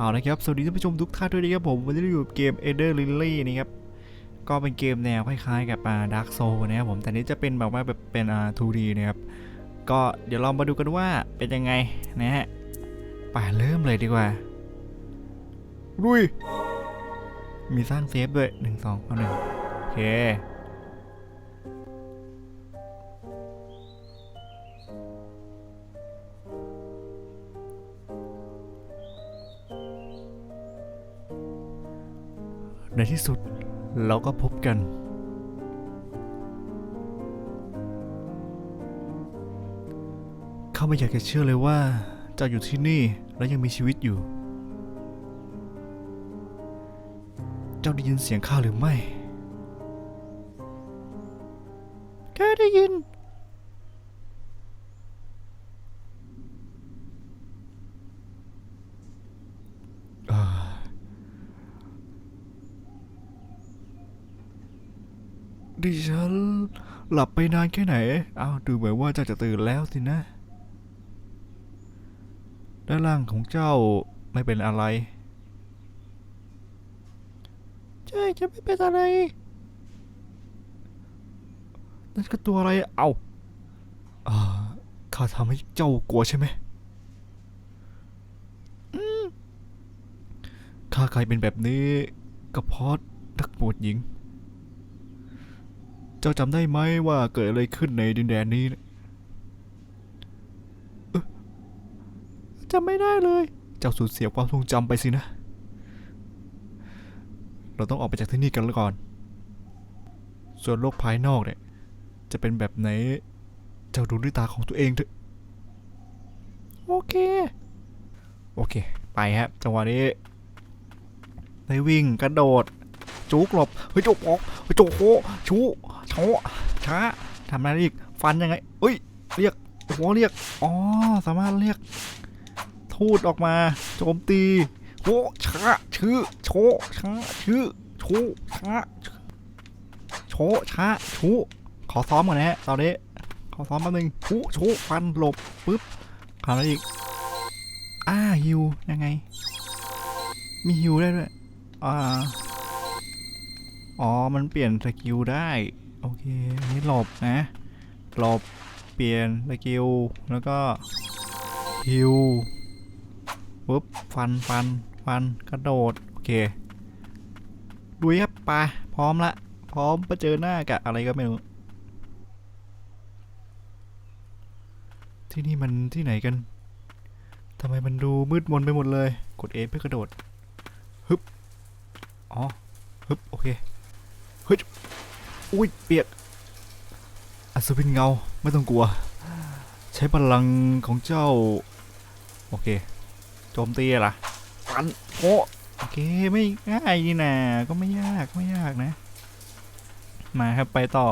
เอาละครับ สวัสดีท่านผู้ชมทุกท่านด้วยนะครับผม วันนี้เราอยู่กับเกม Ender Lily นะครับ ก็เป็นเกมแนวคล้ายๆ กับอ่า Dark Soul นะครับผม แต่นี้จะเป็นแบบว่าแบบเป็นอ่า 2D นะครับ ก็เดี๋ยวเรามาดูกันว่าเป็นยังไงนะฮะไป่าเริ่มเลยดีกว่าลุย มีสร้างเซฟด้วยหนึ่งสองเอาหนึ่งโอเค ในที่สุดเราก็พบกัน เขาไม่อยากจะเชื่อเลยว่าเจ้าอยู่ที่นี่และยังมีชีวิตอยู่ เจ้าได้ยินเสียงข้าหรือไม่ ดิฉันหลับไปนานแค่ไหน เอ้าดูเหมือนว่าเจ้าจะตื่นแล้วสินะ ด้านล่างของเจ้าไม่เป็นอะไร ใช่จะไม่เป็นอะไรนั่นก็ตัวอะไรเอาอ่าข้าทำให้เจ้ากลัวใช่ไหมอืมข้ากลายเป็นแบบนี้ก็เพราะนักบวชหญิง เจ้าจำได้ไหมว่าเกิดอะไรขึ้นในดินแดนนี้เอ๊ะจำไม่ได้เลย เจ้าสูญเสียความทรงจำไปสินะ เราต้องออกไปจากที่นี่กันแล้วก่อน ส่วนโลกภายนอกเนี่ย จะเป็นแบบไหน เจ้าดูด้วยตาของตัวเองเถอะ โอเค โอเค ไปครับ จังหวะนี้ได้วิ่งกระโดด จุกหลบเฮ้ยจุกออกเฮ้ยจุกโคชูโชช้าทำอะไรอีกฟันยังไงเอ้ยเรียกโอ้โหเรียกอ๋อสามารถเรียก ทูดออกมาโจมตีโอ้ช้าชื่อโชช้าชื่อชูช้าโชช้าชูขอซ้อมก่อนนะฮะตอนนี้ขอซ้อมแป๊บนึงชูชูฟันหลบปึ๊บทำอะไรอีกอ่าฮิวยังไง มีฮิวได้ด้วยอ่า อ๋อ มันเปลี่ยนสกิลได้ โอเค อันนี้หลบนะ หลบ เปลี่ยนสกิล แล้วก็ฮิวปุ๊บ ฟัน ฟัน ฟัน กระโดด โอเคดุยครับไปพร้อมละ พร้อมไปเจอหน้ากับอะไรก็ไม่รู้ ที่นี่มันที่ไหนกันทำไมมันดูมืดมนไปหมดเลย กด A เพื่อกระโดด ฮึบ อ๋อ ฮึบ โอเค ฮ้ยอุ้ยเปียกอัศวินเงาไม่ต้องกลัว ใช้พลังของเจ้า โอเคโจมตีล่ะฟันโอ้โอเคไม่ง่ายนี่นะก็ไม่ยากไม่ยากนะ มาครับไปต่อ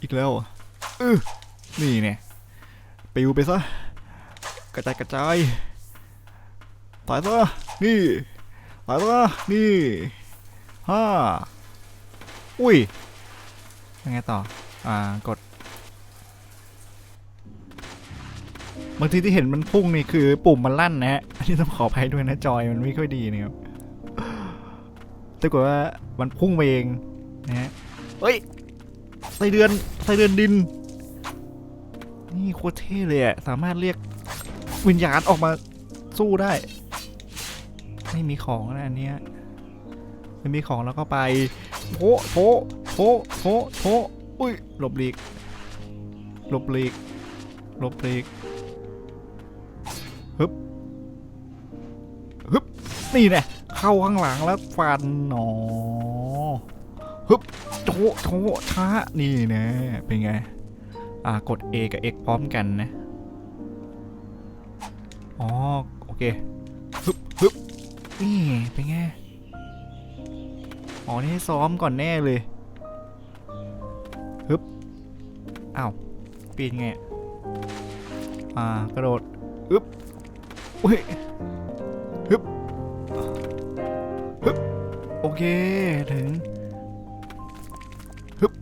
อีกแล้วเออนี่เนี่ยปิวไปซะกระจายกระจายตายซะนี่ตายซะนี่ฮ่า อุ้ยยังไงต่อ อ่า กด บางทีที่เห็นมันพุ่งนี่คือปุ่มมันลั่นนะฮะ อันนี้ต้องขออภัยด้วยนะจอยมันไม่ค่อยดีนะครับแต่กว่ามันพุ่งไปเองนะฮะ เฮ้ยไส้เดือนไส้เดือนดิน นี่โคตรเท่เลยอะสามารถเรียกวิญญาณออกมาสู้ได้ ไม่มีของนะอันเนี้ยไม่มีของแล้วก็ไป โผโผโผโผโผอุ้ยหลบหลีกหลบหลีกหลบหลีกฮึบฮึบนี่แน่เข้าข้างหลังแล้วฟันหนอฮึบโถโถช้านี่แนะเป็นไง อ่ากด A กับ X พร้อมกันนะอ๋อโอเคฮึบฮึบนี่เป็นไง อ๋อนี่ให้ซ้อมก่อนแน่เลยฮึบอ้าวปีนไงอ่ากระโดดอึบอุ้ยฮึบฮึบโอเคถึงฮึบ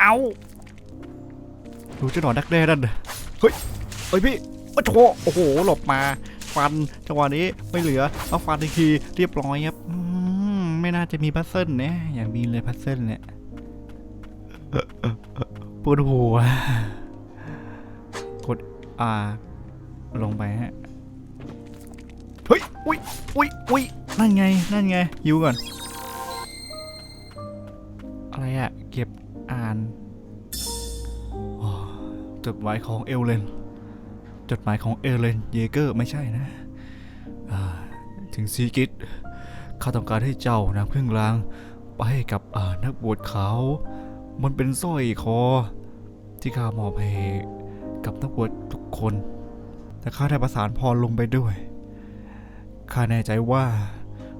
เอาดูเจ้าหนอนดักแด้นั่นเฮ้ยเฮ้ยพี่โอ้โหโอ้โหหลบมาฟันจังหวะนี้ไม่เหลือเอาฟันอีกทีเรียบร้อยครับ ไม่น่าจะมีพัซเซิลเนี่ยอย่ามีเลยพัซเซิลเนี่ยปวดหัว กด R ลงไปฮะ เฮ้ย อุ้ยอุ้ยอุ้ยนั่นไง นั่นไงยิวก่อน อะไรอะเก็บอ่านอ๋อจดหมายของเอลเลน จดหมายของเอลเลน เยเกอร์ไม่ใช่นะอ่าถึงซีกิต ข้าต้องการให้เจ้านะพึ่องราง ไปให้กับนักบวชขาวมันเป็นสร้อยคอ ที่ข้ามอบให้กับนักบวชทุกคน แต่ข้าได้ประสานพรลงไปด้วย ข้าแน่ใจว่า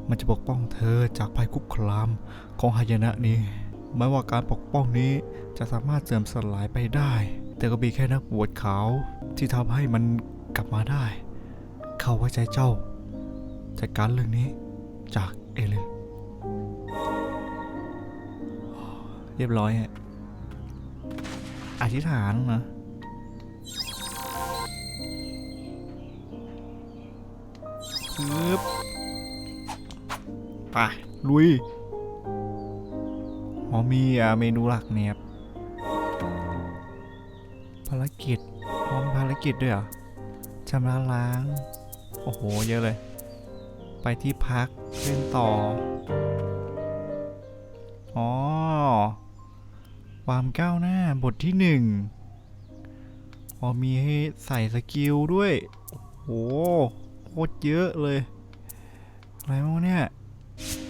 มันจะปกป้องเธอจากภัยคุกคามของหายนะนี้แม้ว่าการปกป้องนี้จะสามารถเสื่อมสลายไปได้ แต่ก็มีแค่นักบวชขาวที่ทำให้มันกลับมาได้ เขาไว้ใจเจ้าจัดการเรื่องนี้ จากเอเลนเรียบร้อยฮะอธิษฐานนะปึ๊บไปลุยอ๋อมีอะเมนูหลักเนี่ยครับภารกิจอ๋อมภารกิจด้วยเหรอชำระล้าง โอ้โห เยอะเลย ไปที่พักเล่นต่อ อ๋อ ความก้าวหน้าบทที่หนึ่งอ๋อมีให้ใส่สกิลด้วย โอ้โหโคตรเยอะเลย อะไรบ้างวะเนี่ย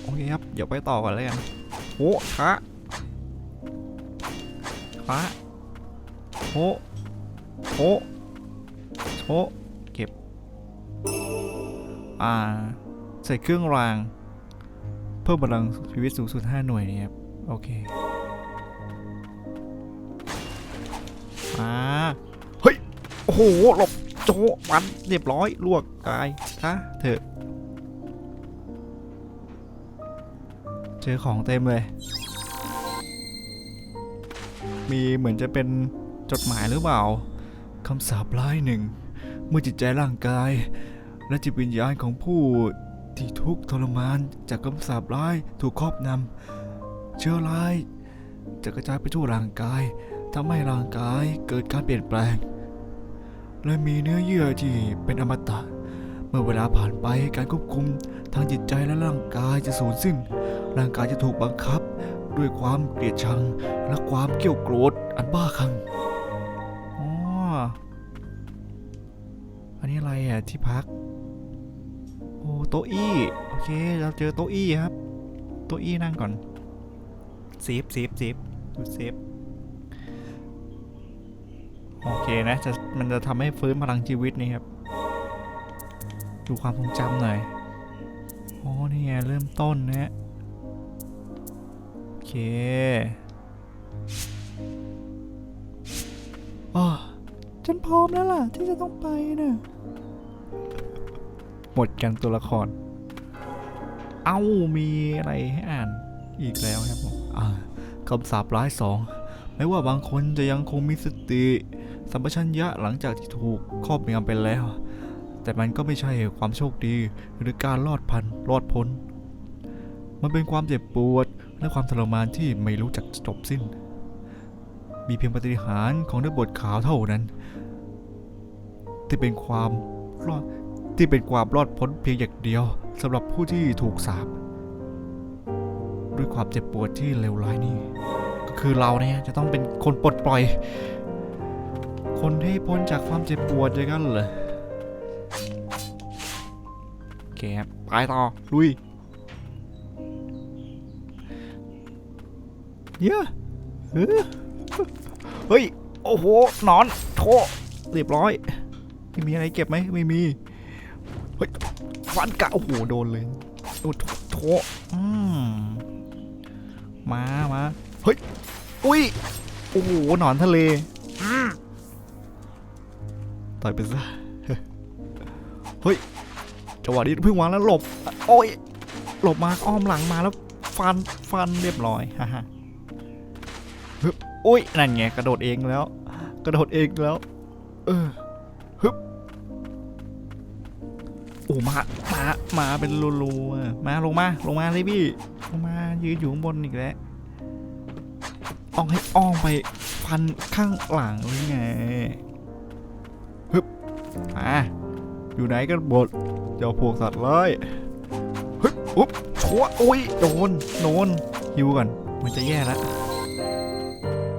โอเคครับ เดี๋ยวไปต่อก่อนแล้วกันโอ้ช้าฟ้าโชะโชะโชะเก็บ อ่า ใส่เครื่องราง เพิ่มพลังชีวิตสูงสุด 5 หน่วยนี่ครับ โอเคอ่าเฮ้ย โอ้โห หลบ โจมันเรียบร้อย ลวกตายซะเถอะ เจอของเต็มเลย มีเหมือนจะเป็นจดหมายหรือเปล่าคำสาปร้ายหนึ่ง เมื่อจิตใจร่างกาย และจิตวิญญาณของผู้ ที่ทุกข์ทรมานจากคำสาปร้ายถูกครอบนำเชื้อร้ายจะกระจายไปทั่วร่างกายทำให้ร่างกายเกิดการเปลี่ยนแปลง และมีเนื้อเยื่อที่เป็นอมตะ เมื่อเวลาผ่านไปการควบคุมทางจิตใจและร่างกายจะสูญสิ้น ร่างกายจะถูกบังคับด้วยความเกลียดชังและความเกลียวโกรธอันบ้าคลั่งอ๋ออันนี้อะไรอะที่พัก โอ้โต๊ะอี้ โอเค เราเจอโต๊ะอี้ครับ โต๊ะอี้นั่งก่อน เซฟเซฟเซฟดูเซฟ โอเคนะจะมันจะทำให้ฟื้นพลังชีวิตนี่ครับ ดูความทรงจำหน่อยอ๋อนี่ไงเริ่มต้นนะฮะโอเคอ๋อฉันพร้อมแล้วล่ะ ที่จะต้องไปนะ หมดกันตัวละคร เอ้ามีอะไรให้อ่านอีกแล้วครับผมคำสาปร้ายสองไม่ว่าบางคนจะยังคงมีสติ สัมปชัญญะหลังจากที่ถูกครอบงำไปแล้ว แต่มันก็ไม่ใช่ความโชคดีหรือการรอดพันรอดพ้น มันเป็นความเจ็บปวดและความทรมานที่ไม่รู้จักจบสิ้น มีเพียงปฏิหารของเนักบทขาวเท่านั้น ที่เป็นความรอด ที่เป็นความรอดพ้นเพียงอย่างเดียวสำหรับผู้ที่ถูกสาปด้วยความเจ็บปวดที่เลวร้ายนี้ก็คือเราเนี่ยจะต้องเป็นคนปลดปล่อย คนที่พ้นจากความเจ็บปวดอย่างนั้นเหรอโอเคครับไปต่อลุยเยอะเออเฮ้ย โอ้โหหนอนโถเรียบร้อย มีอะไรเก็บไหมไม่มี เฮ้ยฟันกะโอ้โหโดนเลยโอ้โถอืมมามาเฮ้ยอุ้ยโอ้โหหนอนทะเลต่อยไปซะเฮ้ยจังหวะนี้เพิ่งวางแล้วหลบ โอ้ยหลบมาอ้อมหลังมาแล้วฟันฟันเรียบร้อยฮ่าฮ่าอุ้ยนั่นไงกระโดดเองแล้ว กระโดดเองแล้ว เออ ฮึบอ้มามามาเป็นรูๆอะมาลงมาลงมาเลยพี่ลงมายืนอยู่ข้างบนอีกแล้วต้องให้อ้อมไปฟันข้างหลังหรือไงฮึบมาอยู่ไหนกันบดเจ้าพวกสัตว์เลยฮึบอุ๊บชัวอุ้ยโดนโดนฮิวก่อนมันจะแย่แล้ว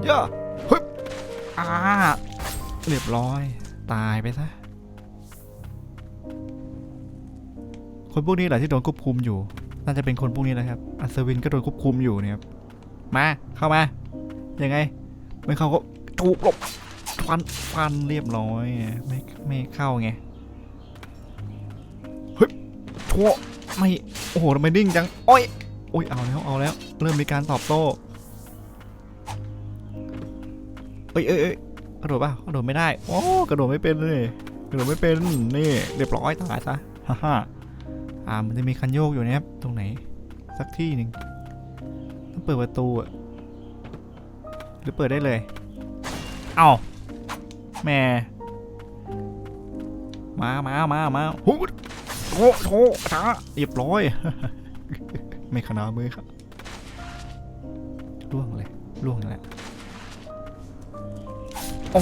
ย่าฮึบอ่าเรียบร้อย ตายไปซะ คนพวกนี้แหละที่โดนควบคุมอยู่ น่าจะเป็นคนพวกนี้แหละครับ อัศวินก็โดนควบคุมอยู่เนี่ยครับ มา เข้ามา ยังไง ไม่เข้าก็ถูกหลบฟันฟันเรียบร้อยไม่ไม่เข้าไง เฮ้ยชั่วไม่ โอ้โหทำไมนิ่งจัง โอ้ย โอ้ย เอาแล้ว เอาแล้ว เริ่มมีการตอบโต้ เอ้ยเอ้ยเอ้ยกระโดดป่ะกระโดดไม่ได้ โอ้ กระโดดไม่เป็นเลย กระโดดไม่เป็น นี่ เรียบร้อยตายซะ ฮ่าฮ่า อ่า มันจะมีคันโยกอยู่นะครับ ตรงไหน สักที่หนึ่งต้องเปิดประตูอะหรือเปิดได้เลย เอาแม่ มามามามาหูโถโถช้าเรียบร้อย ไม่ขนาดมือครับล่วงเลยล่วงแล้วโอ้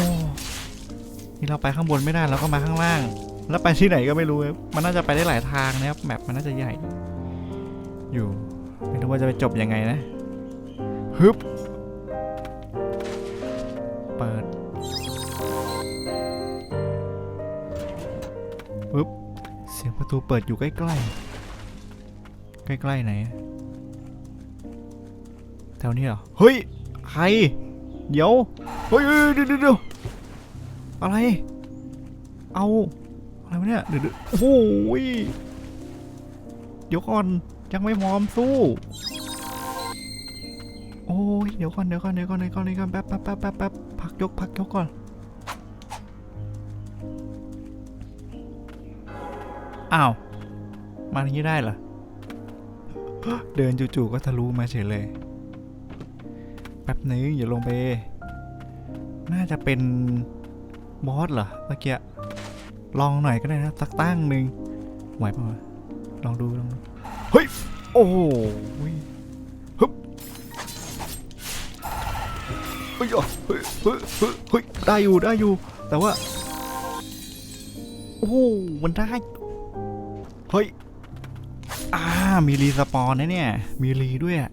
นี่เราไปข้างบนไม่ได้เราก็มาข้างล่าง แล้วไปที่ไหนก็ไม่รู้มันน่าจะไปได้หลายทางนะครับแมปมันน่าจะใหญ่ อยู่ไม่รู้ว่าจะไปจบยังไงนะฮึบเปิดปึ๊บเสียงประตูเปิดอยู่ใกล้ๆ ใกล้ๆไหนแถวนี้เหรอเฮ้ยใครเดี๋ยวเฮ้ยเดียวเดี๋ยวเดี๋ยวอะไร เอา อะไรวะเนี่ยเดี๋ยวเดี๋ยวโอ้โหยเดี๋ยวก่อนยังไม่พร้อมสู้ โอ้ยเดี๋ยวก่อนเดี๋ยวก่อนเดี๋ยวก่อนเดี๋ยวก่อนเดี๋ยวก่อนแป๊บแป๊บแป๊บแป๊บแป๊บพักยกพักยกก่อนอ้าวมาอย่างนี้ได้เหรอเดินจู่ๆก็ทะลุมาเฉยเลยแป๊บนึงอย่าลงไป น่าจะเป็นบอสเหรอเมื่อกี้ ลองหน่อยก็ได้นะสักตั้งหนึ่งไหวป่าวะลองดูลองดูเฮ้ยโอ้โหฮึบเฮ้ยเฮ้ยเฮ้ยเฮ้ยได้อยู่ได้อยู่ แต่ว่า โอ้โหมันได้เฮ้ยอ่ามีรีสปอนนะเนี่ย มีรีด้วยอะ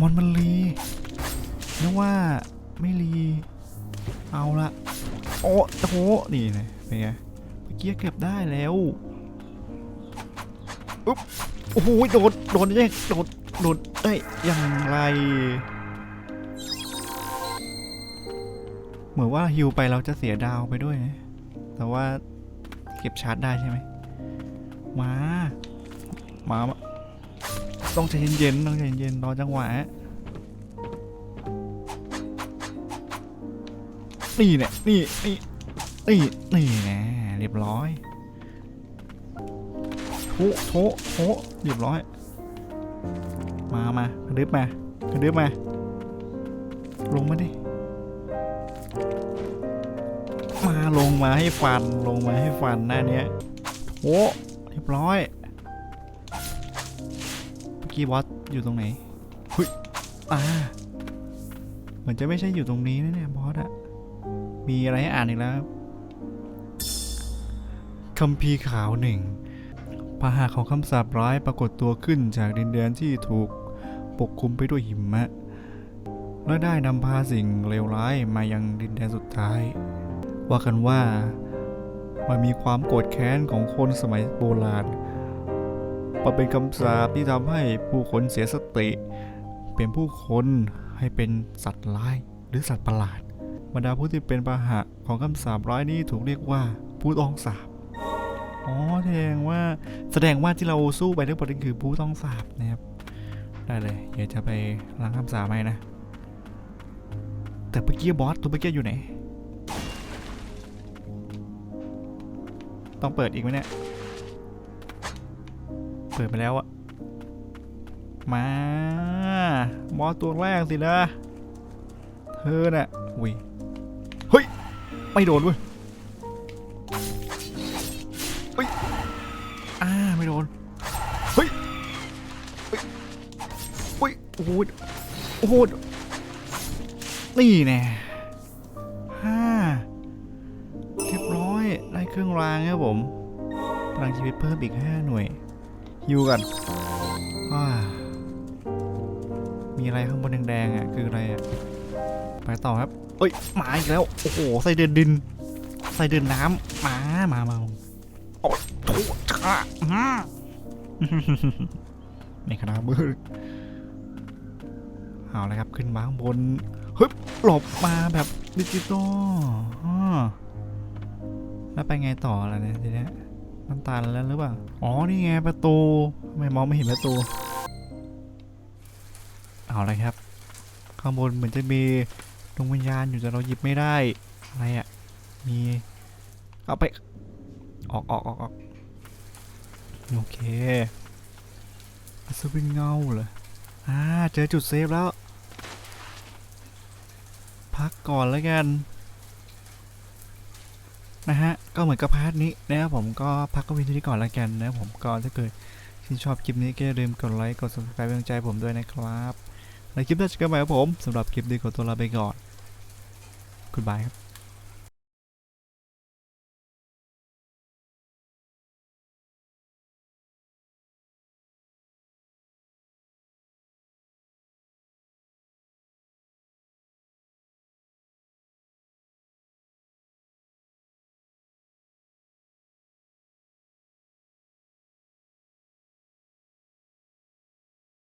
มอนมันรีนึกว่าไม่รี เอาละโอ้โหนี่นะเป็นไง เมื่อกี้เก็บได้แล้วอุ๊บโอ้โหโดนโดนแยกโดนโดนได้อย่างไรเหมือนว่าฮิวไปเราจะเสียดาวไปด้วยนะแต่ว่าเก็บชาร์จได้ใช่ไหมมา มา ต้องใจเย็นๆ ต้องใจเย็นๆ รอจังหวะ นี่เนี่ย นี่ นี่ นี่ นี่น่ เรียบร้อยโถโถโถเรียบร้อย มามากระดึบมากระดึบมา ลงมาดิ มาลงมาให้ฟันลงมาให้ฟันหน้าเนี้ยโถเรียบร้อยเมื่อกี้บอสอยู่ตรงไหนเฮ้ยอ่าเหมือนจะไม่ใช่อยู่ตรงนี้นะเนี่ยบอสอะมีอะไรให้อ่านอีกแล้ว คัมภีขาวหนึ่งพาหะของคำสาปร้ายปรากฏตัวขึ้นจากดินแดนที่ถูกปกคลุมไปด้วยหิมะ และได้นำพาสิ่งเลวร้ายมายังดินแดนสุดท้าย ว่ากันว่ามันมีความโกรธแค้นของคนสมัยโบราณมันเป็นคำสาปที่ทำให้ผู้คนเสียสติ เป็นผู้คนให้เป็นสัตว์ร้ายหรือสัตว์ประหลาดบรรดาผู้ที่เป็นพาหะของคำสาปร้ายนี้ถูกเรียกว่าผู้ต้องสาป อ๋อแสดงว่าแสดงว่าที่เราสู้ไปทั้งหมดนี่คือผู้ต้องสาบนะครับ ได้เลย เดี๋ยวจะไปล้างคำสาปให้นะ แต่เมื่อกี้บอสตัวเมื่อกี้อยู่ไหน ต้องเปิดอีกไหมเนี่ย เปิดไปแล้วอะมาบอสตัวแรกสินะ เธอน่ะอุ้ย เฮ้ย ไม่โดนเว้ย โอ้โหโอ้โหนี่แน่ห้าเรียบร้อยได้เครื่องรางครับผมพลังชีวิตเพิ่มอีกห้าหน่วยฮิวกันมีอะไรข้างบนแดงๆอะคืออะไรอะไปต่อครับเอ้ยมาอีกแล้วโอ้โหใส่เดินดินใส่เดินน้ำมามามาโอ้โหช้าอืมในคณะมือ เอาลยครับขึ้นมาข้างบนเฮ้ยหลบมาแบบดิจิตอลอ้อแล้วไปไงต่อล่ะเนี่ยทีเนี้ยมันตันแล้วหรือเปล่าอ๋อนี่ไงประตูทำไม่มองไม่เห็นประตู เอาลยครับ ข้างบนเหมือนจะมีดวงวิญญาณอยู่แต่เราหยิบไม่ได้อะไรอะ่ะมีเอาไปออกออกออกออกโอเคอัศวินเงาเหรออ่าเจอจุดเซฟแล้ว พักก่อนแล้วกัน นะฮะ ก็เหมือนกับพาร์ทนี้นะครับผมก็พักก็วินที่ก่อนแล้วกันนะผมก็ถ้าเกิดชื่นชอบคลิปนี้ก็อย่าลืมกดไลค์กด subscribe เป็นกำลังใจผมด้วยนะครับในคลิปหน้าเจอกันใหม่ครับผมสำหรับคลิปนี้ขอตัวลาไปก่อนคุณบายครับ